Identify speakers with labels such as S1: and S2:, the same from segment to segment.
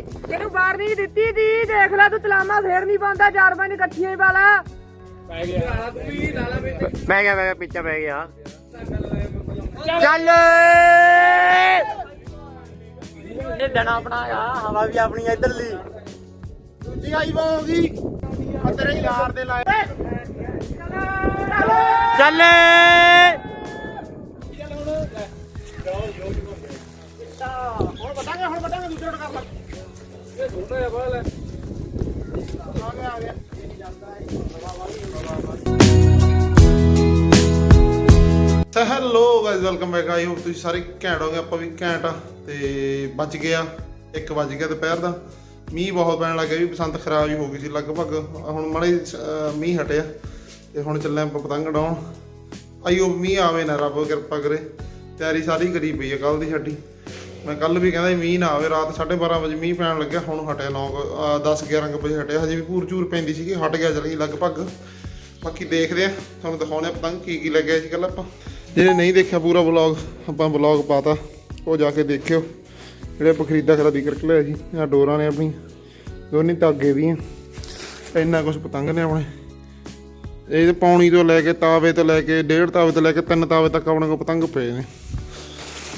S1: ਤੈਨੂੰ ਵਾਰਨਿੰਗ ਦਿੱਤੀ ਦੀ ਦੇਖ ਲੈ ਤੂੰ ਤਲਾਮਾ ਫੇਰ ਨਹੀਂ ਪਾਉਂਦਾ ਚਾਰ ਪੰਜ ਇਕੱਠੀਆਂ ਹੀ ਪਾ ਲੈ।
S2: ਪੈ ਗਿਆ ਤੂੰ ਵੀ ਲਾਲਾ ਵਿੱਚ
S3: ਮੈਂ ਗਿਆ ਮੈਂ ਗਿਆ ਪਿੱਛੇ ਪੈ ਗਿਆ। ਚੱਲ। ਇਹ ਡਣਾ ਆਪਣਾ ਆ ਹਵਾ ਵੀ ਆਪਣੀ ਇਧਰਲੀ।
S2: ਦੂਜੀ ਆਈ ਆ ਤੇਰੇ ਯਾਰ ਦੇ ਲਾਏ।
S3: ਚੱਲ।
S2: ਹੁਣ। ਵਟਾਂਗੇ ਹੁਣ ਵਟਾਂਗੇ ਦੂਜੇ ਵਟ ਕਰ ਲੈ।
S4: Hello guys welcome back I hope ਤੁਸੀਂ ਸਾਰੇ ਘੈਂਟ ਹੋਗੇ, ਆਪਾਂ ਵੀ ਘੈਂਟ ਆ ਤੇ ਬਚ ਗਿਆ 1 ਵਜ ਗਿਆ ਦੁਪਹਿਰ ਦਾ। ਮੀਂਹ ਬਹੁਤ ਪੈਣ ਲੱਗ ਗਿਆ ਵੀ ਬਸੰਤ ਖਰਾਬ ਹੀ ਹੋ ਗਈ ਸੀ ਲਗਭਗ। ਹੁਣ ਮਾੜੇ ਮੀਂਹ ਹਟਿਆ ਤੇ ਹੁਣ ਚੱਲੇ ਆਪਾਂ ਪਤੰਗ ਡਾਉਣ ਆਈ ਆਈਓ ਮੀਂਹ ਆਵੇ ਨਾ ਰੱਬ, ਕਿਰਪਾ ਕਰੇ। ਤਿਆਰੀ ਸਾਰੀ ਕਰੀ ਪਈ ਆ ਕੱਲ ਦੀ ਸਾਡੀ ਮੈਂ ਕੱਲ ਵੀ ਕਹਿੰਦਾ ਸੀ ਮੀਂਹ ਨਾ ਆਵੇ, ਰਾਤ 12:30 ਵਜੇ ਮੀਂਹ ਪੈਣ ਲੱਗਿਆ, ਹੁਣ ਹਟਿਆ 9 10 11 ਵਜੇ ਹਟਿਆ, ਹਜੇ ਵੀ ਪੂਰ ਝੂਰ ਪੈਂਦੀ ਸੀਗੀ, ਹਟ ਗਿਆ ਚਲੀ ਲਗਭਗ। ਬਾਕੀ ਦੇਖਦੇ ਆ ਤੁਹਾਨੂੰ ਦਿਖਾਉਣੇ ਆ ਪਤੰਗ ਕੀ ਕੀ ਲੱਗਿਆ ਸੀ ਕੱਲ ਆਪਾਂ। ਜਿਹਨੇ ਨਹੀਂ ਦੇਖਿਆ ਪੂਰਾ ਵਲੌਗ, ਆਪਾਂ ਵਲੌਗ ਪਾਤਾ, ਉਹ ਜਾ ਕੇ ਦੇਖਿਓ। ਜਿਹੜੇ ਆਪਾਂ ਖਰੀਦਾ ਖਰਾਦੀ ਕਰਕੇ ਲਿਆ ਸੀ ਆ ਡੋਰਾਂ ਨੇ ਆਪਣੀ, ਦੋਨੀ ਤਾਗੇ ਦੀਆਂ ਇੰਨਾ ਕੁਝ ਪਤੰਗ ਨੇ ਆਪਣੇ। ਇਹ ਪੌਣੀ ਤੋਂ ਲੈ ਕੇ ਤਾਵੇ ਤੋਂ ਲੈ ਕੇ, ਡੇਢ ਤਾਵੇ ਤੋਂ ਲੈ ਕੇ ਤਿੰਨ ਤਾਵੇ ਤੱਕ ਆਪਣੇ ਕੋਲ ਪਤੰਗ ਪਏ ਨੇ।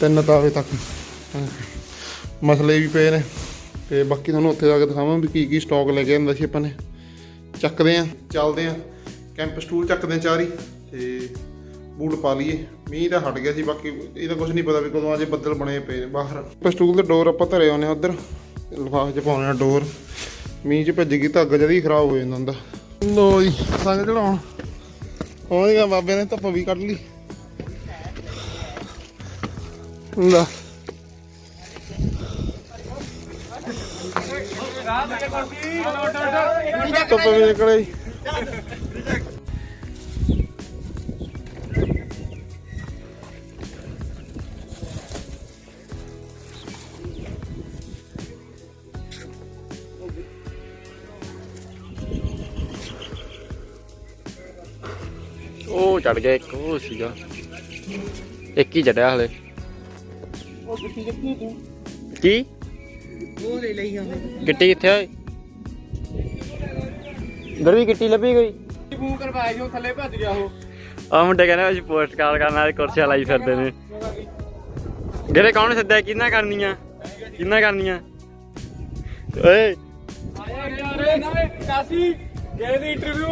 S4: ਤਿੰਨ ਤਾਵੇ ਤੱਕ। ਮਸਲੇ ਵੀ ਪਏ ਨੇ। ਤੇ ਬਾਕੀ ਤੁਹਾਨੂੰ ਉੱਥੇ ਜਾ ਕੇ ਦਿਖਾਵਾਂ ਵੀ ਕੀ ਕੀ ਸਟਾਕ ਲੈ ਕੇ ਆਂਦਾ ਸੀ ਆਪਾਂ ਨੇ। ਚੱਕਦੇ ਆਂ, ਚੱਲਦੇ ਆਂ। ਕੈਂਪ ਸਟੂਲ ਚੱਕਦੇ ਆਂ ਚਾਰੀ ਤੇ ਬੂਟ ਪਾ ਲਈਏ। ਮੀਂਹ ਤਾਂ ਹਟ ਗਿਆ ਸੀ, ਬਾਕੀ ਇਹਦਾ ਕੁਝ ਨਹੀਂ ਪਤਾ ਵੀ ਕਦੋਂ ਅਜੇ ਬੱਦਲ ਬਣੇ ਪਏ ਨੇ ਬਾਹਰ। ਕੈਂਪ ਸਟੂਲ ਦੇ ਡੋਰ ਆਪਾਂ ਧਰੇ ਆਉਨੇ ਉਧਰ। ਲਿਫਾਫੇ 'ਚ ਪਾਉਣੇ ਆ ਡੋਰ ਮੀਂਹ 'ਚ ਭੱਜ ਗਈ, ਧੱਗ ਜਦੀ ਖਰਾਬ ਹੋ ਜਾਂਦਾ ਹੁੰਦਾ। ਲੋ ਜੀ, ਸੰਗ ਚੜਾਉਣ। ਪਹੁੰਚ ਬਾਬੇ ਨੇ ਧੁੱਪ ਵੀ ਕੱਢ ਲਈ। ਲੈ। ਧੁੱਪ ਵੀ ਨਿਕਲੇ
S3: ਉਹ ਚੜ ਗਿਆ ਇੱਕ ਉਹ ਸੀਗਾ। ਇੱਕ ਹੀ ਚੜਿਆ ਹਲੇ।
S2: ਉਹ ਗਿੱਟੀ ਗਿੱਟੀ ਤੂੰ?
S3: ਕੀ?
S2: ਉਹ ਲੈ ਲਈ ਉਹਨੇ
S3: ਗਿੱਟੀ ਕਿੱਥੇ ਓਏ ਇਧਰ ਵੀ ਗਿੱਟੀ ਲੱਭੀ ਕੋਈ
S2: ਮੂੰਹ ਕਰਵਾਇਆ ਜੋ ਥੱਲੇ ਭੱਜ ਗਿਆ ਉਹ।
S3: ਆ ਮੁੰਡੇ ਕਹਿੰਦੇ ਅਸੀਂ ਪੋਸਟ ਕਾਲ ਕਰਨ ਵਾਲੇ ਕੁਰਸੀਆਂ ਲਾਈ ਫਿਰਦੇ ਨੇ। ਗਰੇ ਕੌਣ ਸੱਦਿਆ? ਕਿੰਨਾ ਕਰਨੀਆਂ? ਕਿੰਨਾ ਕਰਨੀਆਂ? ਓਏ।
S2: ਆਇਆ ਯਾਰ ਨਾਲੇ ਕਾਸੀ ਗਏ ਦੀ ਇੰਟਰਵਿਊ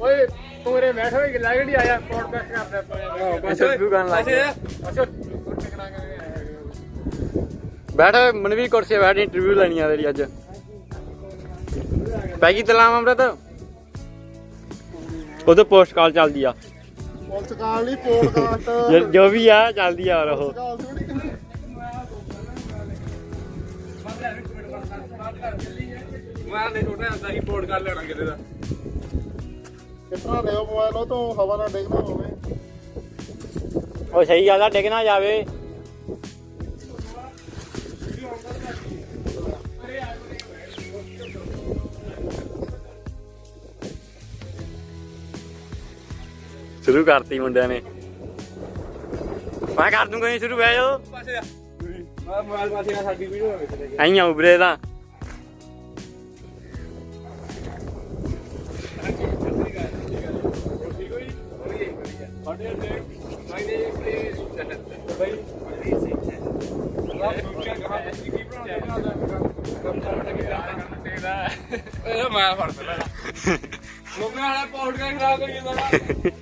S2: ਓਏ ਤੂੰ ਰੇ ਬੈਠ ਹੋਈ ਲੱਗੜੀ ਆਇਆ? ਪੋਡਕਾਸਟ ਕਰਦੇ ਆਪਾਂ
S3: interview ਕਰਨ ਲੱਗ ਗਏ।
S2: ਅੱਛਾ।
S3: ਬੈਠ ਮਨਵੀਰ ਕੁਰਸੀ ਬੈਠ ਇੰਟਰਵਿਊ ਲੈਣੀ ਆ ਤੇਰੀ ਅੱਜ। ਪੈ ਗਈ ਤਲਾਮ ਅਮਰਤ? ਉਹਦੇ ਪੋਸਟ ਕਾਲ ਚੱਲਦੀ ਆ।
S4: ਪੁਲਿਸ ਕਾਲ ਨਹੀਂ ਪੋਡਕਾਸਟ
S3: ਜੋ- ਵੀ ਆ ਚੱਲਦੀ ਆ ਉਹ
S2: ਮੈਂ ਨੇ ਛੋਟਾ ਹੁੰਦਾ ਸੀ ਪੋਡਕਾਸਟ ਲੈਣਾ ਕਿਤੇ ਦਾ
S4: ਕਿਤਨਾ ਲਿਓ ਮੋਬਾਈਲ ਉਹ ਤੋਂ ਹਵਾ ਨਾਲ ਡੇਗਣਾ ਹੋਵੇ।
S3: ਉਹ ਸਹੀ ਗੱਲ ਆ ਡਿੱਗ ਨਾ ਜਾਵੇ। ਸ਼ੁਰੂ ਕਰਤੀ ਮੁੰਡਿਆਂ ਨੇ। ਮੈਂ ਕਰ ਦੂੰਗਾ ਜੀ ਸ਼ੁਰੂ ਬਹਿ ਜਾਓ।
S2: ਪਾਸੇ ਆ ਮੈਂ ਮੋਬਾਈਲ ਪਾਸੇ ਆ ਸਾਡੀ ਵੀਡੀਓ ਵਿੱਚ ਲੈ
S3: ਐਂ ਆ ਉਬਰੇ ਦਾ
S2: ਸਾਡੇ ਤੇ ਮਾਈਨੇ ਪਲੀਜ਼ ਬਈ ਇਹ ਮੈਂ ਫੜ ਲਿਆ ਲੋਕਾਂ ਵਾਲਾ ਪੌੜ ਕੇ ਖਰਾਬ ਕਰੀ ਜਾਂਦਾ।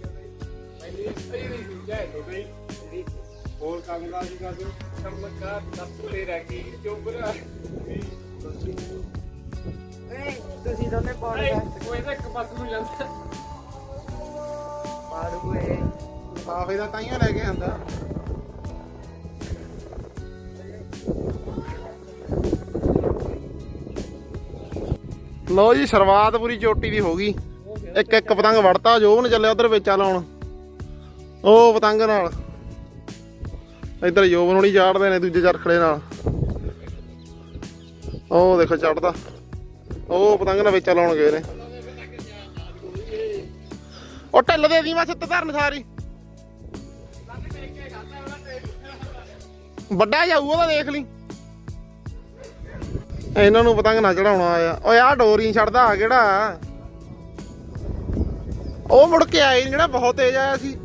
S2: ਹੋਰ ਕੰਮ ਕਾਜ ਕਰ ਦਿਓ ਕੰਮ ਕਰ ਦੱਸ ਰਹਿ ਗਈ ਚੁੱਪ ਰਹਿ
S1: ਦੋਨੇ ਪੌਡਕਾਸਟ
S2: ਕੋਈ ਤਾਂ ਇੱਕ ਪਾਸੇ ਨੂੰ ਜਾਂਦਾ
S1: ਮਾਰੂ ਏ
S4: ਸਾਫੇ ਦਾ ਤਾਈਓ ਲੈ ਕੇ ਆਂਦਾ ਲੋ ਜੀ, ਸ਼ੁਰੂਆਤ ਪੂਰੀ ਚੋਟੀ ਦੀ ਹੋ ਗਈ। ਇੱਕ ਇੱਕ ਪਤੰਗ ਵੜਤਾ, ਜੋ ਨੇ ਚੱਲਿਆ, ਉਧਰ ਵੇਚਾ ਲਾਉਣ। ਉਹ ਪਤੰਗ ਨਾਲ। ਇੱਧਰ ਯੋਬਨ ਹੁਣੀ ਚਾੜਦੇ ਨੇ, ਦੂਜੇ ਚਰਖੜੇ ਨਾਲ। ਉਹ ਦੇਖੋ ਚੜਦਾ। ਉਹ ਪਤੰਗ ਨਾਲ ਵੇਚਾ ਲਾਉਣ ਗਏ ਨੇ। ਉਹ ਢਿੱਲ ਦੇ ਦੀ ਮੈਂ ਸਿੱਤ ਧਰਨ ਸਾਰੀ। ਵੱਡਾ ਜਾਊ ਉਹਦਾ ਦੇਖ ਲਈ। ਇਹਨਾਂ ਨੂੰ ਪਤੰਗ ਨਾ ਚੜਾਉਣਾ ਆਇਆ। ਓਏ ਆਹ ਡੋਰੀ ਛੱਡਦਾ ਆ ਕਿਹੜਾ? ਉਹ ਮੁੜ ਕੇ ਆਇਆ ਜਿਹੜਾ ਬਹੁਤ ਤੇਜ਼ ਆਇਆ ਸੀ।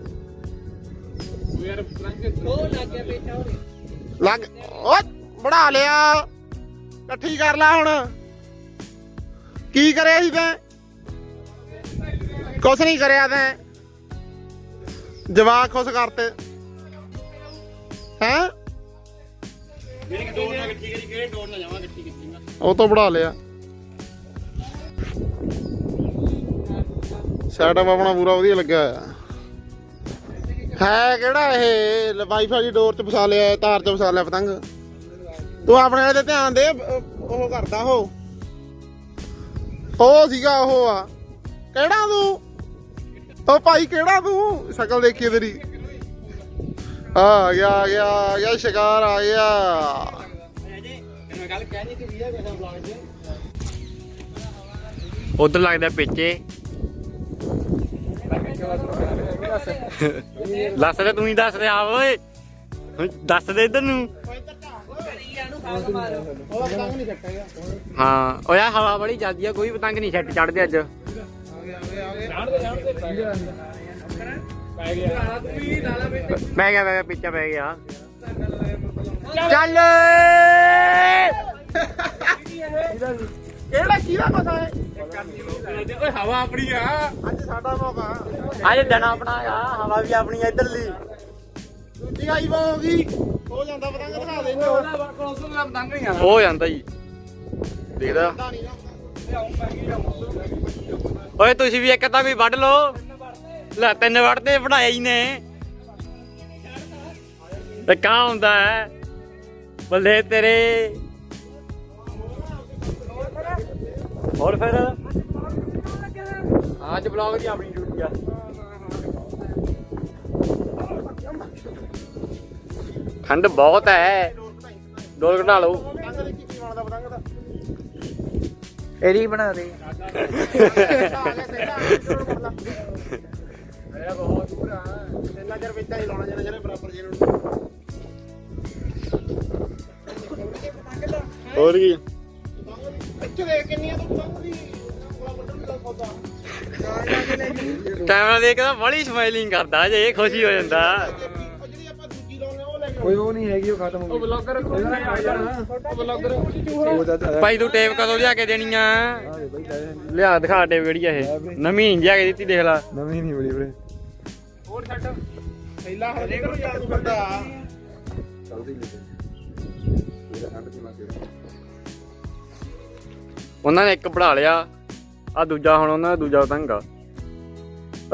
S2: ਲੱਗ ਗਿਆ ਬੇਟਾ
S4: ਲਿਆ। ਇਕੱਠੀ ਕਰ ਲੈ ਹੁਣ। ਕੀ ਕਰਿਆ ਸੀ ਤੈਂ? ਕੁਛ ਨਹੀਂ ਕਰਿਆ ਤੈਂ। ਜਵਾਕ ਖੁਸ਼ ਕਰਤੇ। ਹੈਂ? ਉਹ ਤੋਂ ਬੜਾ ਲਿਆ। ਸੈਟਅਪ ਆਪਣਾ ਪੂਰਾ ਵਧੀਆ ਲੱਗਿਆ ਹੋਇਆ। ਹੈ ਕਿਹੜਾ ਇਹ? ਵਾਈਫਾਈ ਦੀ ਡੋਰ ਚ ਫਸਾ ਲਿਆ, ਤਾਰ ਚ ਫਸਾ ਲਿਆ ਪਤੰਗ। ਤੂੰ ਆਪਣੇ ਵਾਲੇ ਤੇ ਧਿਆਨ ਦੇ ਉਹ ਕਰਦਾ ਉਹ। ਉਹ ਸੀਗਾ ਉਹ ਆ। ਕਿਹੜਾ ਤੂੰ? ਉਹ ਭਾਈ ਕਿਹੜਾ ਤੂੰ? ਸ਼ਕਲ ਦੇਖੀ ਤੇਰੀ। ਆ ਗਿਆ ਆ ਗਿਆ ਆ ਗਿਆ, ਸ਼ਿਕਾਰ ਆ ਗਿਆ।
S3: ਮੈਂ ਉਧਰ ਲੱਗਦਾ ਪਿੱਛੇ ਦੱਸ। ਦੇ ਤੂੰ ਹੀ ਦੱਸ ਦੇ ਆ ਓਏ। ਹੁਣ ਦੱਸ ਦੇ ਇੱਧਰ ਨੂੰ। ਹਾਂ ਓਏ ਆਹ ਹਵਾ ਬੜੀ ਚੱਲਦੀ ਆ ਕੋਈ ਪਤੰਗ ਨਹੀਂ ਛੱਟ ਚੜਦੇ ਅੱਜ।
S2: ਪੈ ਗਿਆ
S3: ਪੈ ਗਿਆ ਪਿੱਛਾ ਪੈ ਗਿਆ। ਚੱਲ
S4: ਕਿਹੜਾ ਕਿਹਦਾ ਕੋਸਾ ਹੈ
S2: ਓਏ ਹਵਾ ਆਪਣੀ ਆ।
S4: ਅੱਜ ਸਾਡਾ ਮੌਕਾ।
S3: ਅੱਜ ਦਿਨਾ ਬਣਾਇਆ ਹਵਾ ਵੀ ਆਪਣੀ ਇੱਧਰਲੀ।
S4: ਦੂਜੀ ਆਈ ਹੋ ਗਈ ਹੋ ਜਾਂਦਾ ਪਤੰਗ ਦਿਖਾ ਦੇ ਇਹਨੂੰ
S2: ਉਹਦਾ ਕੋਸੋਂ ਦਾ ਪਤੰਗ ਨਹੀਂ ਆਣਾ
S3: ਹੋ ਜਾਂਦਾ ਜੀ। ਦੇਖਦਾ। ਓਏ ਤੁਸੀਂ ਵੀ ਇੱਕ ਤਾਂ ਵੀ ਵੱਢ ਲਓ। ਲੈ ਤਿੰਨ ਵੱਢਦੇ ਬਣਾਏ ਹੀ ਨੇ। ਤੇ ਕਾਂ ਹੁੰਦਾ ਹੈ? ਬੱਲੇ ਤੇਰੇ। ਹੋਰ ਫਿਰ? ਅੱਜ ਬਲੌਗ ਦੀ ਆਪਣੀ ਡਿਊਟੀ ਆ। ਠੰਡ ਬਹੁਤ ਹੈ। ਡੋਲ ਘਟਾ ਲਓ।
S1: ਇਹਦੀ ਬਣਾ ਦੇ।
S4: ਆ ਗਿਆ ਤੇਲਾ ਜੋੜ ਕਰ ਲਾ
S2: ਇਹ ਬਹੁਤ ਦੂਰ ਆ।
S4: ਤੇਲਾ ਜਰ ਵਿੱਚ ਹੀ ਲਾਉਣਾ ਜਿਹੜਾ ਜਿਹੜੇ ਬਰਾਬਰ ਜੇ ਨੂੰ
S3: ਹੋਰ ਕੀ?
S4: ਇੱਥੇ ਦੇਖ ਕਿੰਨੀਆਂ ਤੋਂ
S3: ਕੈਮਰਾ ਦੇਖ ਕੇ ਬੜੀ ਸਮਾਈਲਿੰਗ ਕਰਦਾ ਜੇ ਇਹ ਖੁਸ਼ੀ ਹੋ ਜਾਂਦਾ।
S4: ਉਹ ਜਿਹੜੀ ਆਪਾਂ ਦੂਜੀ ਲਾਉਣੇ ਉਹ ਲੈ ਕੇ
S1: ਕੋਈ ਉਹ ਨਹੀਂ ਹੈਗੀ ਉਹ ਖਤਮ ਹੋ
S2: ਉਹ ਬਲੌਗਰ ਕੋਈ ਨਹੀਂ ਆ ਜਾਣਾ ਉਹ ਬਲੌਗਰ
S3: ਭਾਈ ਤੂੰ ਟੇਪ ਕਦੋਂ ਲਿਆ ਕੇ ਦੇਣੀ ਆ? ਲਿਆ ਦਿਖਾ ਟੇਪ ਕਿਹੜੀ ਆ ਇਹ। ਨਵੀਂ ਨਹੀਂ ਲਿਆ ਕੇ ਦਿੱਤੀ ਦੇਖ ਲੈ।
S1: ਨਵੀਂ ਨਹੀਂ ਬੜੀ ਵੀਰੇ।
S2: ਹੋਰ ਛੱਡ
S4: ਪਹਿਲਾ ਹਰੇ ਕਰੋ ਯਾਰ ਤੂੰ ਬੰਦਾ
S3: ਉਹਨਾਂ ਨੇ ਇੱਕ ਪੜਾ ਲਿਆ। ਆ ਦੂਜਾ ਹੁਣ ਉਹਨਾਂ ਦਾ ਦੂਜਾ ਪਤੰਗ ਆ।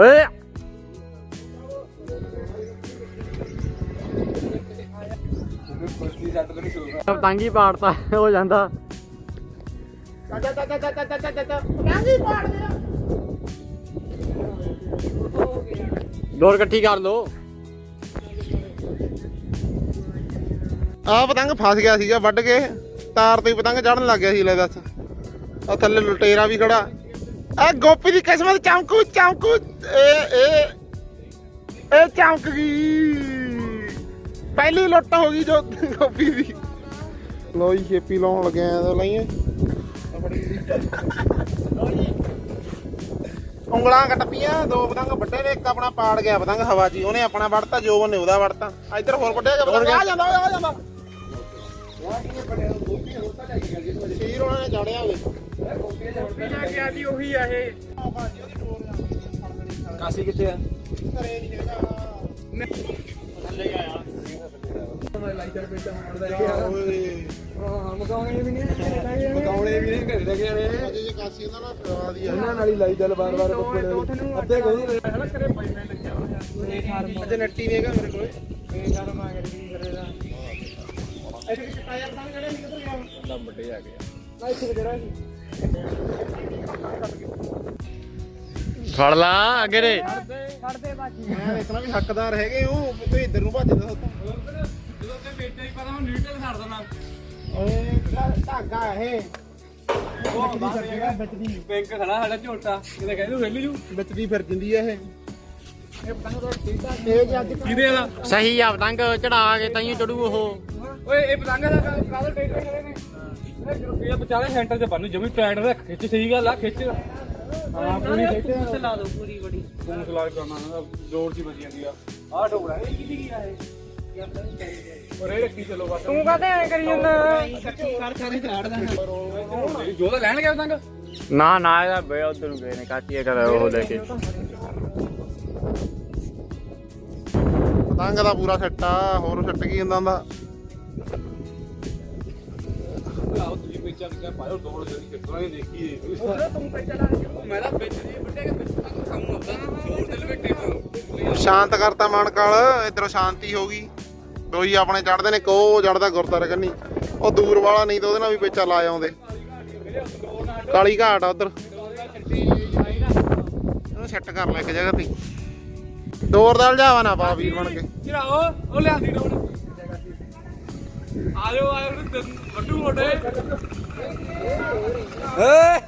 S3: ਓਏ! ਪਤੰਗ ਹੀ ਪਾੜਤਾ ਹੋ ਜਾਂਦਾ।
S4: ਚਾਚਾ ਚਾਚਾ ਚਾਚਾ ਚਾਚਾ ਚਾਚਾ। ਪਤੰਗ ਹੀ ਪਾੜ ਲਿਆ
S3: ਡੋਰ ਇਕੱਠੀ ਕਰ ਲੋ
S4: ਆ ਪਤੰਗ ਫਸ ਗਿਆ ਸੀਗਾ ਵੱਢ ਕੇ। ਤਾਰ ਤੇ ਹੀ ਪਤੰਗ ਚੜਨ ਲੱਗ ਗਿਆ ਸੀ ਲੈ ਦੱਸ। ਆ ਥੱਲੇ ਲੁਟੇਰਾ ਵੀ ਖੜਾ। ਆ ਗੋਪੀ ਦੀ ਕਿਸਮਤ ਚਮਕੂ ਚਮਕੂ ਇਹ ਇਹ ਇਹ ਚਮਕ ਗਈ। ਪਹਿਲੀ ਲੁੱਟ ਹੋ ਗਈ ਜੋ ਗੋਪੀ ਦੀ। ਲੋ ਜੀ ਛੇਪੀ ਲਾਉਣ ਲੱਗੇ ਆ ਤਾਂ ਲਈਏ। ਉਂਗਲਾਂ ਕੱਟ ਪੀਆਂ ਦੋ ਪਤੰਗ ਵੱਡੇ ਨੇ ਇੱਕ ਆਪਣਾ ਪਾੜ ਗਿਆ ਪਤੰਗ ਹਵਾ 'ਚ ਹੀ। ਉਹਨੇ ਆਪਣਾ ਵੜਤਾ ਜੋਬਨ ਨੇ ਉਹਦਾ ਵੜਤਾ। ਇੱਧਰ ਹੋਰ ਵੱਡਿਆ ਗਿਆ ਪਤੰਗ ਆ ਜਾਂਦਾ ਓਏ, ਆ ਜਾਂਦਾ। ਸ਼ੀਰ ਉਹਨਾਂ ਨੇ ਹੋਵੇ।
S2: ਪੀਣਾ ਕੀ ਆਦੀ ਉਹੀ ਆ ਇਹ।
S1: ਕਾਸੀ ਕਿੱਥੇ ਆ?
S4: ਘਰੇ ਨਹੀਂ ਹੈਗਾ
S2: ਮੈਂ ਲਾਈਟਰ ਪੇਚਾ ਮਾਰਦਾ
S4: ਓਏ
S2: ਹਾਂ ਮਕਾਉਣੇ ਵੀ ਨਹੀਂ ਮਕਾਉਣੇ ਵੀ ਨਹੀਂ ਘਰੇ ਲੱਗੇ ਨੇ
S4: ਜੇ ਕਾਸੀ ਇਹਨਾਂ ਨਾਲ ਕਰਵਾ ਦੀ ਆ
S2: ਇਹਨਾਂ ਨਾਲ ਹੀ ਲਾਈ ਚੱਲ ਬਾਰ ਬਾਰ ਕੁੱਪੜੇ ਅੱਧੇ ਕੋਈ ਨਹੀਂ ਹਲਾ ਕਰੇ ਪਈ ਮੈਂ ਲੱਗਿਆ ਅੱਜ ਨੱਟੀ ਨਹੀਂ ਹੈਗਾ ਮੇਰੇ ਕੋਲ। ਇਹ ਘਰ ਮੰਗ ਰਹੀ ਫਿਰ ਇਹਦਾ ਇੱਥੇ ਕਿ ਟਾਇਰ ਤਾਂ ਜਿਹੜੇ ਨਹੀਂ ਕਿੱਧਰ ਗਿਆ? ਦਮ ਵੱਡੇ ਆ ਗਿਆ ਨਾ ਇੱਥੇ ਜਿਹੜਾ ਸੀ।
S3: ਫੜ ਲਾ ਅੱਗੇ ਰੇ
S1: ਛੱਡਦੇ ਬਾਜੀ।
S4: ਮੈਂ ਦੇਖਣਾ ਵੀ ਹੱਕਦਾਰ ਹੈਗੇ ਉਹ ਤੂੰ ਇੱਧਰ ਨੂੰ ਭੱਜਦਾ ਸੱਤ।
S2: ਜਦੋਂ ਤੇ ਵੇਚੇ ਹੀ ਪਤਾ ਹੁਣ ਰੀਟੇਲ ਛੱਡ ਦੇਣਾ।
S4: ਓਏ ਧਾਗਾ ਇਹ।
S2: ਉਹ ਬਾਹਰ ਹੈਗਾ। ਵਿੱਚ ਦੀ ਬੈਂਕ ਖੜਾ ਸਾਡਾ ਝੋਟਾ। ਕਿਤੇ ਕਹਿੰਦੇ ਵੇਲੀ ਜੂ।
S4: ਵਿੱਚ ਦੀ ਫਿਰ ਆ ਇਹ।
S2: ਇਹ ਪਤੰਗ ਥੋੜਾ ਠੀਕ ਠਾਕ
S4: ਇਹ ਜੇ ਅੱਜ
S2: ਕਿਹਦੇ ਵਾਲਾ?
S3: ਸਹੀ ਆ ਪਤੰਗ ਚੜਾ ਕੇ ਤਾਈਓ ਚੜੂ ਉਹ।
S2: ਓਏ ਇਹ ਪਤੰਗ ਦਾ ਕਾਦਰ ਟੇਕ ਰਹੇ ਨੇ? ਇਹ ਵਿਚਾਰੇ ਸੈਂਟਰ 'ਚ ਬੰਨੂ ਜਮੀ ਟਾਈਟ ਰੱਖ ਖਿੱਚ ਸਹੀ ਗੱਲ ਆ ਖਿੱਚ। ਹਾਂ ਪੂਰੀ ਖਿੱਚ। ਲਾ ਦੋ ਪੂਰੀ ਬੜੀ। ਤੂੰ ਸਲਾਰ ਕਰਨਾ ਨਾ ਜੋਰ ਦੀ ਬਚੀ ਜਾਂਦੀ ਆ। ਆਹ ਢੋੜਾ ਇਹ ਕਿਹਦੀ ਕੀ ਆ ਇਹ। ਔਰ ਇਹ ਰੱਖੀ ਚਲੋ ਬਸ।
S1: ਤੂੰ ਕਾਹਦੇ ਐ ਕਰੀ ਜਾਂਦਾ?
S2: ਜੋ ਤਾਂ ਲੈਣ ਗਿਆ ਪਤੰਗ
S3: ਨਾ ਨਾ ਇਹਦਾ ਬੇ ਉਧਰ ਨੂੰ ਗਏ ਨੇ ਕਾਚੀ ਕਰ ਉਹ ਲੈ ਕੇ।
S4: ਪਤੰਗ ਦਾ ਪੂਰਾ ਸੈੱਟ ਹੋਰ ਸੈੱਟ ਕੀ ਹੁੰਦਾ ਹੁੰਦਾ?
S2: ਆਓ ਤੁਸੀਂ ਪੇਚਾ ਕਿਹਾ ਪਾਇਓ ਦੋੜ ਜਿਹੜੀ ਕਿਤਨਾ ਹੀ ਦੇਖੀ ਤੂੰ ਪੇਚਾ ਲਾ ਮੈਂ ਤਾਂ ਵਿੱਚ ਦੀ ਵੱਡੇ ਕੇ ਪਤੰਗ ਕੰਮ ਹੁੰਦਾ? ਨਾ ਜੋਰ ਦੇ ਲਵੇਟੇ ਨੂੰ
S4: ਸ਼ਾਂਤ ਕਰਤਾ ਮਨ ਕਾਲ ਇਧਰੋਂ ਸ਼ਾਂਤੀ ਹੋ ਗਈ। ਦੋਈ ਆਪਣੇ ਚੜਦੇ ਨੇ ਕੋ ਚੜਦਾ ਗੁਰਦਾਰੇ ਕੰਨੀ। ਉਹ ਦੂਰ ਵਾਲਾ ਨਹੀਂ ਤਾਂ ਉਹਦੇ ਨਾਲ ਵੀ ਪੇਚਾ ਲਾ ਆਉਂਦੇ। ਕਾਲੀ ਘਾਟ ਆ ਉਧਰ। ਇਹਨੂੰ ਸੈੱਟ ਕਰ ਲੈ ਇੱਕ ਜਗ੍ਹਾ ਤੇ। ਦੌਰ ਦਾ ਲਜਾਵਾ ਨਾ ਪਾ ਵੀਰ ਬਣ ਕੇ।
S2: ਜਿਹੜਾ ਉਹ? ਉਹ ਲਿਆਂਦੀ ਡੋੜ ਆਜੋ ਆਜੋ ਤੇ ਵੱਡੂ ਮੋਟੇ ਏ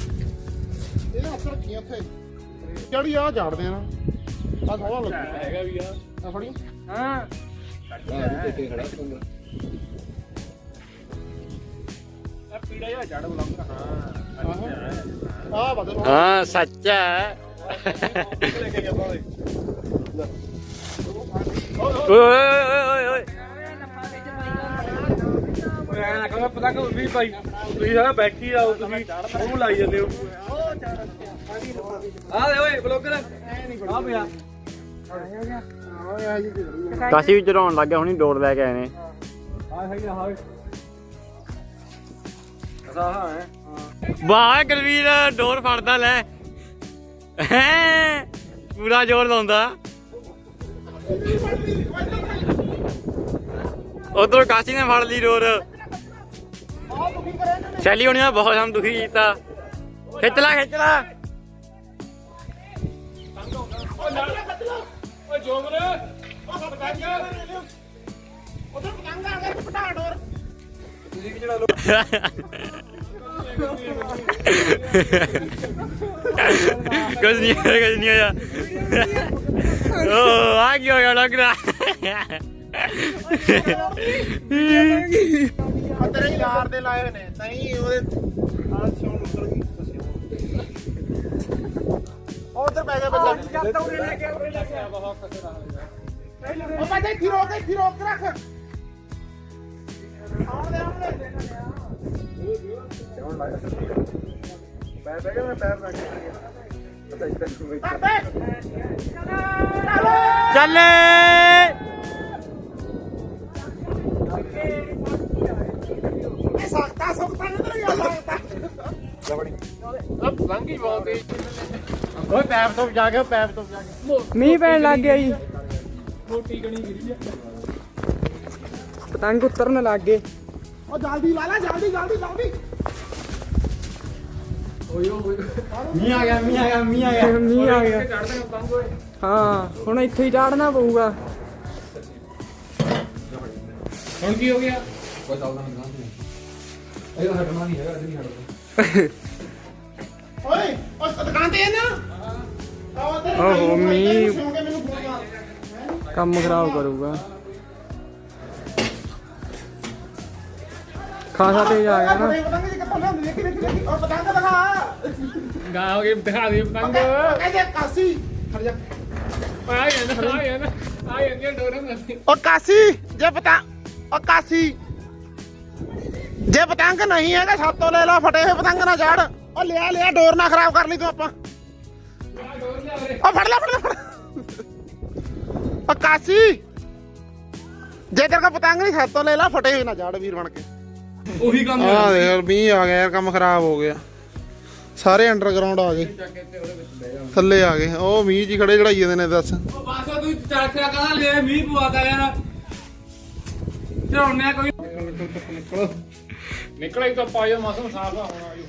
S4: ਇਹਦੇ ਅਸਰ ਕੀ ਉੱਥੇ ਚੜੀ ਆ ਝਾੜਦੇ ਆ ਨਾ ਆ ਸੋਹਣਾ ਲੱਗਦਾ
S2: ਹੈਗਾ ਵੀ ਆ
S4: ਆ ਫੜੀ
S2: ਹਾਂ ਆ ਪੀੜਾ ਜਿਹਾ ਜੜ ਬੁਲਾਉਂਦਾ ਹਾਂ
S4: ਆ ਬਦਲ
S3: ਹਾਂ ਸੱਚ ਹੈ।
S2: ਲੈ ਕੇ ਗਿਆ ਬਾਲੇ
S3: ਓਏ ਓਏ ਓਏ ਓਏ
S2: ਓਏ ਐ ਨਾ ਕਹੋ ਪਤਾ ਕਿ ਵੀ ਭਾਈ ਤੁਸੀਂ ਸਾਰਾ ਬੈਠੀ ਆਓ ਤੁਸੀਂ ਉਹਨੂੰ ਲਾਈ ਜਾਂਦੇ ਹੋ ਆ ਲੈ ਓਏ ਬਲੌਗਰ ਆ ਪਿਆ
S3: ਕਾਸ਼ੀ ਵੀ ਚੜਾਉਣ ਲੱਗ ਗਿਆ ਹੁਣੀ ਡੋਰ ਲੈ ਕੇ ਆਏ ਨੇ
S2: ਆ ਸਹੀ ਆ ਹਾਂ ਅਸਾ ਹਾਂ ਹੈ
S3: ਵਾਹ ਗਰਵੀਰ ਡੋਰ ਫੜਦਾ ਲੈ ਹੈਂ ਪੂਰਾ ਜ਼ੋਰ ਲਾਉਂਦਾ ਉਧਰ ਕਾਸ਼ੀ ਨੇ ਫੜ ਲਈ ਡੋਰ ਸ਼ੈਲੀ ਹੋਣੀ ਨੇ ਬਹੁਤ ਸਾਨੂੰ ਦੁਖੀ ਕੀਤਾ। ਖਿੱਚ ਲੈ ਖਿੱਚ ਲੈ।
S2: ਓਏ ਜੋਮਰ ਉਹ ਪਤੰਗ
S4: ਉਧਰ ਪਤੰਗ ਆ ਗਿਆ ਪਟਾ ਡੋਰ
S2: ਤੁਸੀਂ ਵੀ ਜਿਹੜਾ
S3: ਕੁਝ ਨਹੀਂ ਹੋਇਆ ਕੁਝ ਨਹੀਂ ਹੋਇਆ। ਓ, ਆ ਕੀ ਹੋ ਗਿਆ ਲੱਗ ਰਿਹਾ
S4: ਤੇਰੇ ਯਾਰ ਦੇ ਲਾਏ ਹੋਏ ਨੇ ਨਹੀਂ ਉਹਦੇ ਆ ਸ਼ੌਣ ਉੱਤਰ ਗਈ ਉਹ ਉਧਰ ਪੈ ਗਿਆ ਬੱਚਾ ਉਹ ਬੱਚਾ ਇੱਥੇ ਰੋਕ ਇੱਥੇ ਰੋਕ ਕੇ ਰੱਖ ਆਉਣ ਦੇ ਆਉਣ ਦੇ
S2: ਮੈਂ ਬਹਿ ਗਿਆ ਮੈਂ ਪੈਰ ਰੱਖ ਕੇ ਪਤਾ ਇੱਦਾਂ ਕੋਈ
S4: ਕਰ ਦੇ
S3: ਚੱਲੇ
S4: ਇਹ ਸਖਤਾ ਸਖਤਾ ਨਹੀਂ ਤੇ ਲੱਗਦਾ
S2: ਲੰਗੀ ਬਹੁਤ ਤੇਜ਼
S3: ਓਏ ਪੈਪ ਤੋਂ ਜਾ ਕੇ ਪੈਪ ਤੋਂ ਜਾ ਕੇ।
S1: ਮੀਂਹ ਪੈਣ ਲੱਗ ਗਿਆ ਜੀ।
S2: ਮੋਟੀ ਗਣੀ ਗਿਰੀ
S1: ਪਤੰਗ ਉਤਰਨ ਲੱਗ ਗਏ।
S4: ਉਹ ਜਲਦੀ ਲਾ ਲੈ ਜਲਦੀ ਜਲਦੀ ਜਲਦੀ।
S3: ਮੀਂਹ ਆ ਗਿਆ ਮੀਂਹ ਆ ਗਿਆ ਮੀਂਹ ਆ ਗਿਆ।
S1: ਮੀਂਹ ਆ ਗਿਆ
S2: ਓਏ
S1: ਹਾਂ ਹੁਣ ਇੱਥੇ ਹੀ ਚੜਨਾ ਪਊਗਾ।
S2: ਹੁਣ ਕੀ ਹੋ ਗਿਆ? ਕੋਈ ਚੱਲਦਾ ਨਹੀਂ ਗਾਂ ਇਹ ਹਟਣਾ ਨਹੀਂ ਹੈਗਾ ਨਹੀਂ ਹਟਦਾ
S4: ਓਏ ਉਹ ਦੁਕਾਨ ਤੇ ਹੈ ਨਾ। ਆਹ ਨੂੰ ਮਾਰ
S1: ਕੰਮ ਖਰਾਬ ਕਰੂਗਾ। ਖਾਸਾ ਤੇਜ਼ ਆ ਗਿਆ ਨਾ।
S4: ਪਤੰਗ ਦੇਖੀ
S2: ਗਾ ਹੋ ਗਈ ਦਿਖਾ ਦੇ ਪਤੰਗ।
S4: ਕਹਿੰਦੇ ਕਾਸੀ। ਖੜ ਜਾ।
S2: ਆ ਜਾਂਦਾ ਆ ਜਾਂਦਾ ਆ ਜਾਂਦੀਆਂ ਡੋਰਾਂ ਨਾਲ।
S4: ਉਹ ਕਾਸੀ ਜੇ ਪਤੰਗ ਉਹ ਕਾਸੀ ਜੇ ਪਤੰਗ ਨਹੀਂ ਹੈਗਾ ਛਾਤੋਂ ਲੈ ਲਾ ਫਟੇ ਹੋਏ ਪਤੰਗ ਨਾ ਚੜ ਉਹ ਲਿਆ ਲਿਆ ਡੋਰ ਨਾ ਖਰਾਬ ਕਰ ਲਈ ਤੂੰ ਆਪਾਂ। ਉਹ ਫੜ ਲੈ ਫੜ ਲੈ ਫੜ ਉਹ ਕਾਸੀ ਜੇ ਤੇਰੇ ਕੋ ਪਤੰਗ ਨਹੀਂ ਛੱਤੋਂ ਲੈ ਲਾ ਫਟੇ ਹੋਏ ਨਾ ਜਾੜ ਵੀਰ ਬਣ ਕੇ।
S2: ਉਹੀ ਕੰਮ
S4: ਆ ਯਾਰ ਮੀਂਹ ਆ ਗਿਆ ਯਾਰ ਕੰਮ ਖਰਾਬ ਹੋ ਗਿਆ। ਸਾਰੇ ਅੰਡਰਗਰਾਉਂਡ ਆ ਗਏ। ਥੱਲੇ ਆ ਗਏ। ਉਹ ਮੀਂਹ ਜੀ ਖੜੇ ਚੜਾਈ ਜਾਂਦੇ ਨੇ ਦੱਸ।
S2: ਉਹ ਬਸ ਤੂੰ ਚਾਚਾ ਕਹਦਾ ਲੈ ਮੀਂਹ ਪਵਾਤਾ ਯਾਰ। ਝੋਨੇ ਕੋਈ। ਨਿਕਲ ਇੱਕ ਤਾਂ ਪਾਇਓ ਮੌਸਮ ਸਾਫ਼ ਆ ਹੁਣ ਆਇਓ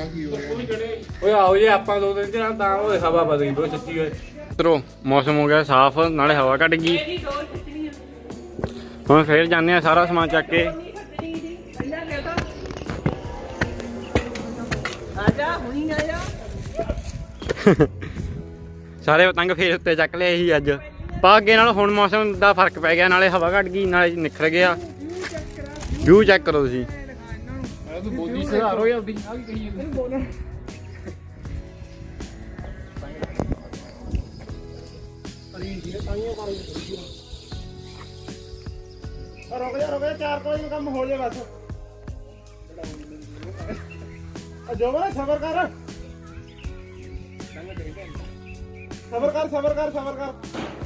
S4: ਆ ਕੀ ਹੋ ਗਿਆ
S2: ਓਏ ਆਓ ਜੇ ਆਪਾਂ ਦੋ ਦਿਨ ਚ ਤਾਂ ਉਹ ਹਵਾ ਬਦਲ ਗਈ ਬਹੁਤ ਸੱਚੀ ਓਏ।
S3: ਮਿੱਤਰੋ ਮੌਸਮ ਹੋ ਗਿਆ ਸਾਫ਼ ਨਾਲੇ ਹਵਾ ਘਟ ਗਈ। ਹੁਣ ਫੇਰ ਜਾਂਦੇ ਆ ਸਾਰਾ ਸਮਾਨ ਚੱਕ ਕੇ।
S1: ਆਜਾ ਹੁਣੀ ਆਜਾ
S3: ਸਾਰੇ ਪਤੰਗ ਫੇਰ ਉੱਤੇ ਚੱਕ ਲਏ ਸੀ ਅੱਜ। ਪਾ ਅੱਗੇ ਨਾਲ ਹੁਣ ਮੌਸਮ ਦਾ ਫ਼ਰਕ ਪੈ ਗਿਆ ਨਾਲੇ ਹਵਾ ਘਟ ਗਈ ਨਾਲੇ ਨਿਖਰ ਗਿਆ ਵਿਊ ਚੈੱਕ ਕਰੋ ਤੁਸੀਂ
S2: ਤੂੰ ਬੋਲੀ ਸੁਧਾਰ ਹੋਈ ਆਪਦੀ ਆ ਕੀ ਕਹੀ ਜਾਂਦੇ
S4: ਰੁਕ ਜਾ ਰੁਕ ਜਾ ਚਾਰ ਕੋਈ ਕੰਮ ਹੋ ਜਾਏ ਬਸ ਆ ਸਬਰ ਕਰ ਸਬਰ ਕਰ ਸਬਰ ਕਰ ਸਬਰ ਕਰ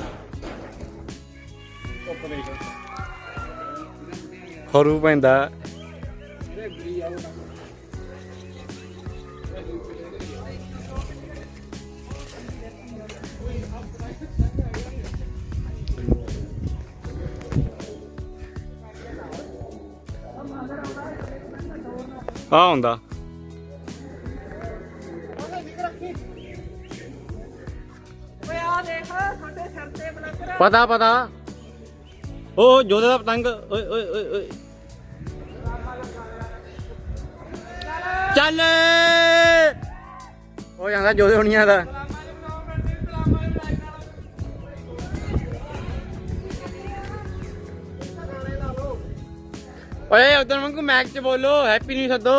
S3: ਖਰੂ ਪੈਂਦਾ ਆ ਹੁੰਦਾ
S1: ਓਏ ਆ ਦੇਖ ਸਾਡੇ ਸਿਰ ਤੇ ਬਲੱਕਰ
S3: ਪਤਾ ਪਤਾ ਉਹ ਜੋਦੇ ਦਾ ਪਤੰਗ, ਓਏ ਓਏ ਓਏ ਓਏ। ਚੱਲ। ਉਹ ਜਾਂਦਾ ਜੋਦੇ ਹੋਣੀਆਂ ਦਾ। ਓਏ, ਉਧਰ ਵਾਂਗੂ ਮੈਕ ਚ ਬੋਲੋ ਹੈਪੀ ਨਿਊ ਸੱਦੋ।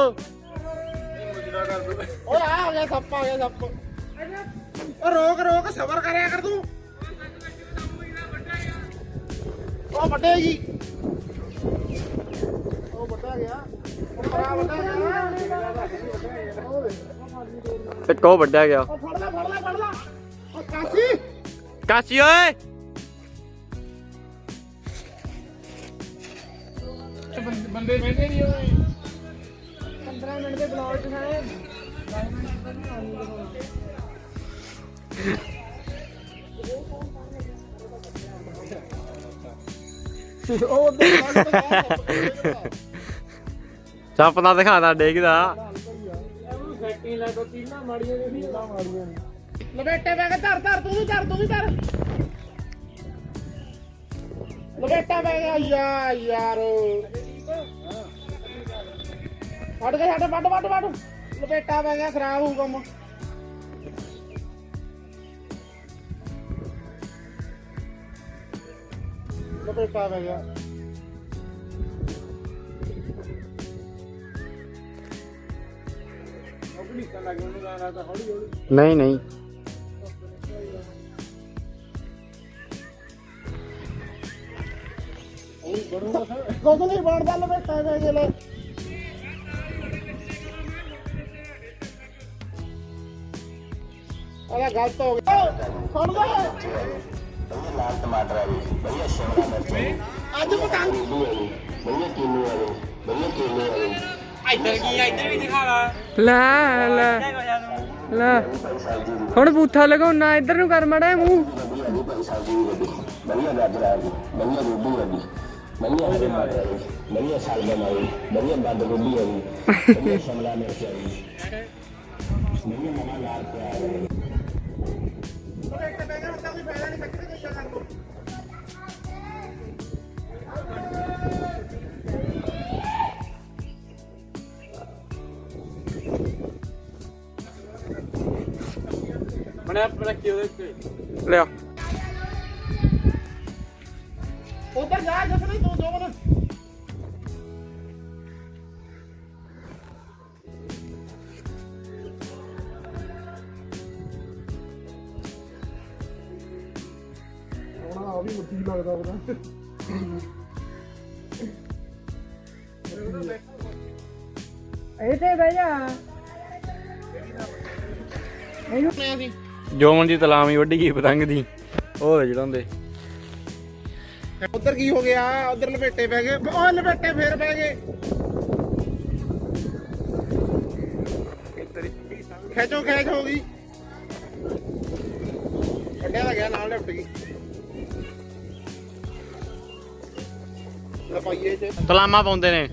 S4: ਓਏ, ਆ ਆ ਗਿਆ, ਸੱਪ ਆ ਗਿਆ, ਸੱਪ। ਓ ਰੋਕ ਰੋਕ, ਸਬਰ ਕਰਿਆ ਕਰ ਤੂੰ। ਉਹ ਵੱਡੇ ਜੀ। ਉਹ ਵੱਡਾ ਗਿਆ। ਉਹ ਬੜਾ ਵੱਡਾ ਗਿਆ।
S3: ਇੱਕ ਉਹ ਵੱਡਿਆ ਗਿਆ।
S4: ਉਹ ਫੜ ਲੈ ਫੜ ਲੈ ਫੜ ਲੈ। ਉਹ ਕਾਸੀ।
S3: ਓਏ।
S2: ਬੰਦੇ ਬਹਿੰਦੇ ਨਹੀਂ ਓਏ।
S1: 15 ਮਿੰਟ ਦੇ ਬਲੌਗ ਚ ਹੈ।
S4: ਉਹ ਉੱਧਰ ਲੱਗ ਤੇ ਗਿਆ ਸੱਪ।
S3: ਸੱਪ ਦਾ ਦਿਖਾਦਾ ਡੇਗਦਾ
S2: ਸੈਟਿੰਗ ਲਾ ਦੋ ਤੀਨਾ ਮਾੜੀਆਂ ਨੇ
S4: ਲਪੇਟੇ ਪੈ ਕੇ ਧਰ ਧਰ ਤੂੰ ਵੀ ਧਰ ਤੂੰ ਵੀ ਧਰ। ਲਪੇਟਾ ਪੈ ਗਿਆ ਯਾ ਯਾਰ। ਫੜ ਕੇ ਛੱਡ ਵੱਡ ਵੱਡ ਵੱਡ ਲਪੇਟਾ ਪੈ ਗਿਆ ਖਰਾਬ ਹੋਊ ਕੰਮ ਲਪੇਟਾ ਪੈ ਗਿਆ।
S3: ਨਹੀਂ ਨਹੀਂ।
S4: ਕੁਝ ਨਹੀਂ ਬਣਦਾ ਲਪੇਟਾ ਪੈ ਗਿਆ ਲੈ ਅਲਾ ਗਲਤ ਹੋ ਗਿਆ। ਸੁਣ ਲੈ।
S5: ਲਾਲ ਟਮਾਟਰ ਆ ਜੀ ਵਧੀਆ ਸ਼ਿਮਲਾ ਮਿਰਚ ਆ ਜੀ
S4: ਅੱਜ ਪਤੰਗ
S5: ਵਧੀਆ ਕਿੰਨੂ ਆ ਜੀ ਵਧੀਆ ਕੇਲੇ ਆ ਜੀ
S1: ਲੈ। ਲੈ ਲੈ। ਹੁਣ ਬੂਥਾ ਲਗਾਉਣਾ ਇੱਧਰ ਨੂੰ ਕਰ ਮੜਾ ਮੂੰਹ।
S5: ਵਧੀਆ ਜੀ ਭਾਈ ਸਬਜ਼ੀ ਵੀ ਵਧੀਆ ਵਧੀਆ ਗਾਜਰ ਆ ਜੀ ਵਧੀਆ ਗੋਭੀ ਆ ਜੀ। ਵਧੀਆ ਹਰੇ ਮਟਰ ਆ ਜੀ ਵਧੀਆ ਸ਼ਲਗਮ ਆ ਜੀ ਵਧੀਆ ਬੰਦ ਗੋਭੀ ਆ ਜੀ ਵਧੀਆ ਸ਼ਿਮਲਾ ਮਿਰਚ ਆ ਜੀ। ਵਧੀਆ ਨਵਾਂ ਲਾਲ ਪਿਆਜ਼ ਆ ਜੀ।
S2: ਬਣਿਆ ਰੱਖੀ ਉਹਦੇ ਉੱਤੇ
S3: ਲਿਆ
S4: ਉਧਰ ਜਾ ਜਸ ਨਹੀਂ ਤੂੰ ਜੋ ਬਣ ਆ ਵੀ ਮੁੱਠੀ ਲੱਗਦਾ ਉਹਦਾ
S1: ਇਹ ਤੇ ਬਹਿ ਜਾ
S3: ਜੋਮਨ ਦੀ ਤਲਾਮੀ ਵੱਢੀ ਗਈ ਪਤੰਗ ਦੀ। ਉਹ ਵੇ ਚੜਾਉਂਦੇ
S4: ਉਧਰ ਕੀ ਹੋ ਗਿਆ? ਉਧਰ ਲਪੇਟੇ ਪੈ ਗਏ। ਉਹ ਲਪੇਟੇ ਫੇਰ ਪੈ ਗਏ। ਖੇਚੋ ਖੇਚ ਹੋ ਗਈ ਕੱਢਿਆ ਤਾਂ ਗਿਆ ਨਾਲ ਲਿਪਟ ਗਈ
S3: ਤਲਾਮਾ ਪਾਉਂਦੇ ਨੇ।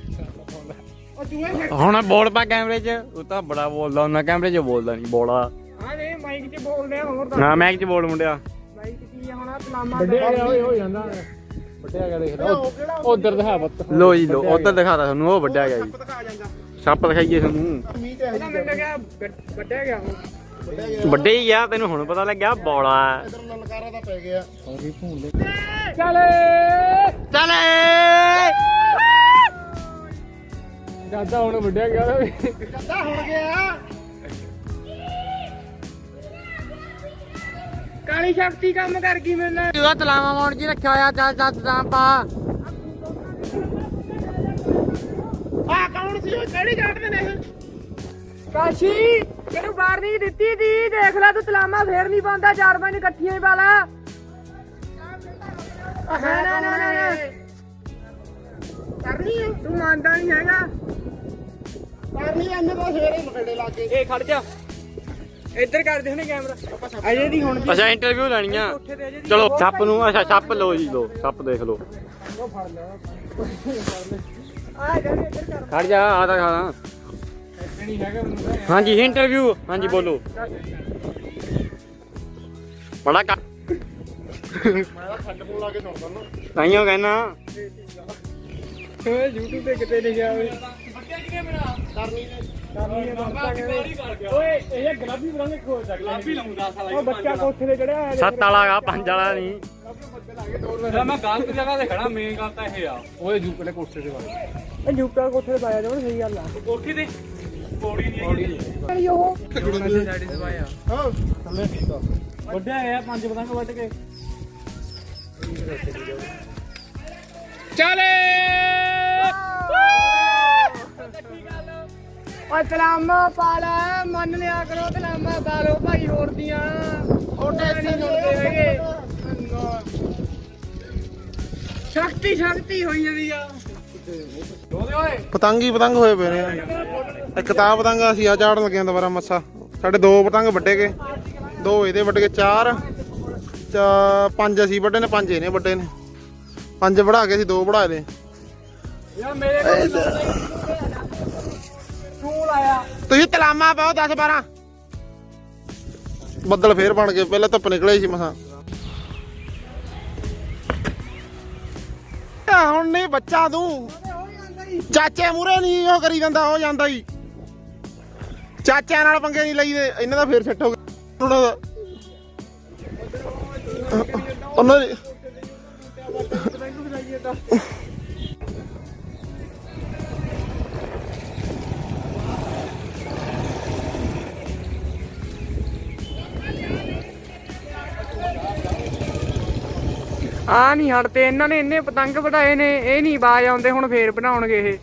S3: ਹੁਣ ਬੋਲ ਪਾ ਕੈਮਰੇ 'ਚ। ਉਹ ਤਾਂ ਬੜਾ ਬੋਲਦਾ ਉਹਨਾਂ ਕੈਮਰੇ 'ਚ ਬੋਲਦਾ ਨਹੀਂ ਬੋਲਾ।
S1: 'ਚ ਬੋਲਦੇ ਆ ਹੋਰ
S3: ਨਾ ਮੈਕ 'ਚ ਬੋਲ ਮੁੰਡਿਆ?
S1: 'ਚ ਕੀ ਆ ਹੁਣ
S2: ਓਏ ਹੋ ਜਾਂਦਾ। ਵੱਡਿਆ ਗਿਆ ਦੇਖ ਲਓ ਉਧਰ ਦਿਖਾ ਬੱਤ
S3: ਲੋ ਜੀ ਲੋ ਉਧਰ ਦਿਖਾਤਾ ਤੁਹਾਨੂੰ ਉਹ ਵੱਡਿਆ ਗਿਆ ਜੀ।
S4: ਦਿਖਾ ਜਾਂਦਾ।
S3: ਸੱਪ ਦਿਖਾਈਏ ਤੁਹਾਨੂੰ।
S4: ਮੀਂਹ
S1: ਮੈਨੂੰ ਵੱਡ- ਵੱਡਿਆ ਗਿਆ ਹੁਣ
S3: ਵੱਡੇ ਹੀ ਆ ਤੈਨੂੰ ਹੁਣ ਪਤਾ ਲੱਗਿਆ ਬੋਲਾ
S4: ਇਧਰ ਲਲਕਾਰਾ ਤਾਂ ਪੈ ਗਿਆ।
S1: ਚੱਲੇ!
S3: ਚਲੇ!
S2: ਜ਼ਿਆਦਾ ਹੁਣ ਵੱਡਿਆ ਗਿਆ
S4: ਹੁਣ ਗਿਆ।
S1: ਕਾਲੀ ਸ਼ਕਤੀ ਕੰਮ ਕਰ ਗਈ ਮੇਰੇ ਨਾਲ।
S3: ਉਹਦਾ ਤਲਾਮਾ ਮੋੜ ਜੀ ਰੱਖਿਆ ਹੋਇਆ ਚੱਲ ਚੱਲ ਤਾਂ ਪਾ।
S4: ਆ ਕੌਣ ਸੀ ਉਹ? ਕਿਹੜੀ ਕੱਢਦੇ ਨੇ ਇਹ?
S1: ਕਾਸ਼ੀ ਤੈਨੂੰ ਵਾਰਨਿੰਗ ਦਿੱਤੀ ਦੀ। ਦੇਖ ਲੈ ਤੂੰ ਤਲਾਮਾ ਫੇਰ ਨਹੀਂ ਪਾਉਂਦਾ ਚਾਰ ਪੰਜ ਇਕੱਠੀਆਂ ਹੀ ਪਾ ਲੈ। ਨਾ ਨਾ ਨਾ ਨਾ ਨਾ। ਕਰਨੀ ਤੂੰ ਮੰਨਦਾ ਨਹੀਂ ਹੈਗਾ।
S4: ਕਰਨੀ ਇਹਨੇ ਤਾਂ ਫੇਰ ਹੀ ਲਪੇਟੇ ਲਾ ਕੇ।
S1: ਇਹ ਖੜ ਜਾ। ਇੱਧਰ ਕਰਦੇ ਹੁਣੇ ਕੈਮਰਾ। ਅਜੇ ਦੀ ਹੁਣ
S3: ਅੱਛਾ ਇੰਟਰਵਿਊ ਲੈਣੀ ਆ।
S1: ਤੇ
S3: ਚਲੋ ਸੱਪ ਨੂੰ ਅੱਛਾ ਸੱਪ ਲੋ ਜੀ ਲੋ ਸੱਪ ਦੇਖ ਲੋ।
S1: ਆ ਜਾ ਇੱਧਰ ਕਰ।
S3: ਖੜ ਜਾ ਆ ਤਾਂ ਖਾਣਾ
S2: ਨਹੀਂ ਹੈਗਾ ਮੈਨੂੰ ਤਾਂ
S3: ਹਾਂਜੀ ਇੰਟਰਵਿਊ ਹਾਂਜੀ ਬੋਲੋ। ਬੜਾ ਕਾ
S4: ਮੈਂ ਤਾਂ ਖੱਡ ਫੋਨ ਲਾ ਕੇ ਸੁਣਦਾ ਨਾ।
S3: ਤਾਈਓ ਕਹਿਣਾ
S1: ਓਏ YouTube ਤੇ ਕਿਤੇ ਨਹੀਂ ਗਿਆ ਓਏ।
S4: ਕਰਨੀ ਨੇ
S2: ਓਏ ਇਹ ਗੁਲਾਬੀ ਬਰਾਂਗੇ ਖੋਲ ਸਕਦਾ ਗੁਲਾਬੀ ਲਾਉਂਦਾ ਸਾਲਾ
S1: ਉਹ ਬੱਚਾ ਕੋਠੇ ਤੇ ਚੜਿਆ ਹੋਇਆ
S3: ਸੱਤ ਵਾਲਾ ਗਾ ਪੰਜ ਵਾਲਾ ਨਹੀਂ।
S2: ਮੈਂ ਗਲਤ ਜਗ੍ਹਾ ਤੇ ਖੜਾ ਮੇਨ ਗੱਲ ਤਾਂ ਇਹ ਆ। ਓਏ ਜੂ ਪਹਿਲੇ ਕੋਠੇ ਤੇ ਵਾਲੇ।
S1: ਇਹ ਜੂਪਾ ਕੋਠੇ ਤੇ ਪਾਇਆ ਜਾਣ ਸਹੀ ਗੱਲ ਆ।
S2: ਕੋਠੀ ਤੇ? ਪੌੜੀ ਨਹੀਂ
S1: ਨਹੀਂ। ਉਹ।
S4: ਹਾਂ ਥੱਲੇ ਠੀਕ ਆ।
S2: ਵੱਡਿਆ ਗਿਆ ਪੰਜ ਪਤੰਗ ਵੱਢ ਕੇ।
S1: ਚਲੇ। ਓਏ ਤਲਾਮਾ ਪਾ ਲੈ ਮੰਨ ਲਿਆ ਕਰੋ ਤਲਾਮਾ ਪਾ ਲਓ ਭਾਈ ਹੋਰ ਦੀਆਂ। ਉਹਨੇ ਨਹੀਂ ਸੁਣਦੇ ਹੈਗੇ। ਸ਼ਕਤੀ ਸ਼ਕਤੀ ਹੋਈ ਜਾਂਦੀ ਆ।
S4: ਪਤੰਗ ਹੀ ਪਤੰਗ ਹੋਏ ਪਏ ਨੇ। ਇੱਕ ਤਾਂ ਪਤੰਗ ਅਸੀਂ ਆ ਚਾੜਨ ਲੱਗੇ ਆਂ ਦੁਬਾਰਾ ਮੱਸਾ। ਸਾਡੇ ਦੋ ਪਤੰਗ ਵੱਡੇ ਗਏ ਦੋ ਇਹਦੇ ਵੱਢ ਕੇ ਚਾਰ। ਚਾ ਪੰਜ ਅਸੀਂ ਵੱਡੇ ਨੇ ਪੰਜ ਇਹਨੇ ਵੱਡੇ ਨੇ। ਪੰਜ ਵੜਾ ਕੇ ਅਸੀਂ ਦੋ ਵੜਾ ਲਏ
S1: ਯਾ ਮੇਰੇ ਕੋਲ ਤੂੰ
S4: ਤੁਸੀਂ ਤਲਾਮਾ ਪਾਓ 10 12 ਬੱਦਲ ਫੇਰ ਬਣ ਗਏ, ਪਹਿਲਾਂ ਧੁੱਪ ਨਿਕਲੇ ਸੀ ਮਸਾਂ। ਆ ਹੁਣ ਨਹੀਂ ਬੱਚਾ ਤੂੰ। ਚਾਚੇ ਮੂਰੇ ਨਹੀਂ ਉਹ ਕਰੀ ਜਾਂਦਾ ਹੋ ਜਾਂਦਾ ਹੀ। ਚਾਚਿਆਂ ਨਾਲ ਪੰਗੇ ਨਹੀਂ ਲਈਦੇ, ਇਹਨਾਂ ਦਾ ਫੇਰ ਸੈੱਟ ਹੋ ਗਿਆ। ਉਹਨਾਂ ਦਾ ਉਹਨਾਂ ਦੀ
S1: ਆ ਨਹੀਂ ਹਟਦੇ, ਇਹਨਾਂ ਨੇ ਇੰਨੇ ਪਤੰਗ ਵਧਾਏ ਨੇ, ਇਹ ਨਹੀਂ ਬਾਜ ਆਉਂਦੇ, ਹੁਣ ਫੇਰ ਬਣਾਉਣਗੇ ਇਹ।